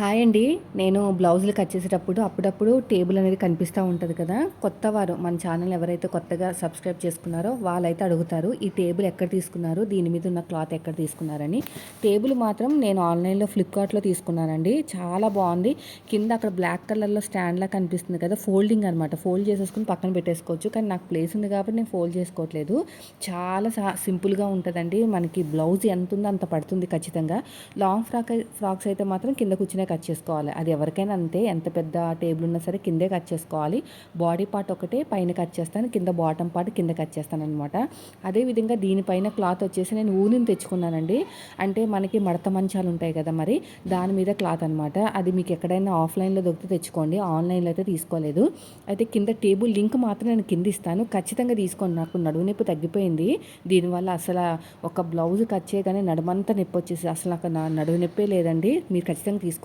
Hi అండి. నేను బ్లౌజులు కట్ చేసేటప్పుడు అప్పుడప్పుడు టేబుల్ అనేది కనిపిస్తూ ఉంటుంది కదా. కొత్త వారు మన ఛానల్ ఎవరైతే కొత్తగా సబ్స్క్రైబ్ చేసుకున్నారో వాళ్ళైతే అడుగుతారు ఈ టేబుల్ ఎక్కడ తీసుకున్నారు? దీని మీద ఉన్న క్లాత్ ఎక్కడ తీసుకున్నారని. టేబుల్ మాత్రం నేను ఆన్లైన్లో ఫ్లిప్కార్ట్లో తీసుకున్నానండి. చాలా బాగుంది. కింద అక్కడ బ్లాక్ కలర్లో స్టాండ్లా కనిపిస్తుంది కదా ఫోల్డింగ్ అనమాట ఫోల్డ్ చేసేసుకుని పక్కన పెట్టేసుకోవచ్చు. కానీ నాకు ప్లేస్ ఉంది కాబట్టి నేను ఫోల్డ్ చేసుకోవట్లేదు. చాలా సింపుల్గా ఉంటుందండి. మనకి బ్లౌజ్ ఎంత ఉందో అంత పడుతుంది ఖచ్చితంగా. లాంగ్ ఫ్రాక్ ఫ్రాక్స్ అయితే మాత్రం కింద కూర్చునే కట్ చేసుకోవాలి. అది ఎవరికైనా అంతే ఎంత పెద్ద టేబుల్ ఉన్నా సరే కిందే కట్ చేసుకోవాలి. బాడీ పార్ట్ ఒకటే పైన కట్ చేస్తాను కింద బాటమ్ పార్ట్ కింద కట్ చేస్తాను అనమాట అదేవిధంగా దీనిపైన క్లాత్ వచ్చేసి నేను ఊనిని తెచ్చుకున్నానండి. అంటే మనకి మడత మంచాలు ఉంటాయి కదా మరి దాని మీద క్లాత్ అనమాట అది మీకు ఎక్కడైనా ఆఫ్లైన్లో దొరికితే తెచ్చుకోండి ఆన్లైన్లో అయితే తీసుకోలేదు. అయితే కింద టేబుల్ లింక్ మాత్రం నేను కింద ఇస్తాను. ఖచ్చితంగా తీసుకోండి. నాకు నడువు నొప్పి తగ్గిపోయింది. దీనివల్ల అసలు ఒక బ్లౌజ్ కట్ చేయగానే నడుమంతా నొప్పి వచ్చేసి అసలు నాకు నా నడుము నొప్పే లేదండి. మీరు ఖచ్చితంగా తీసుకో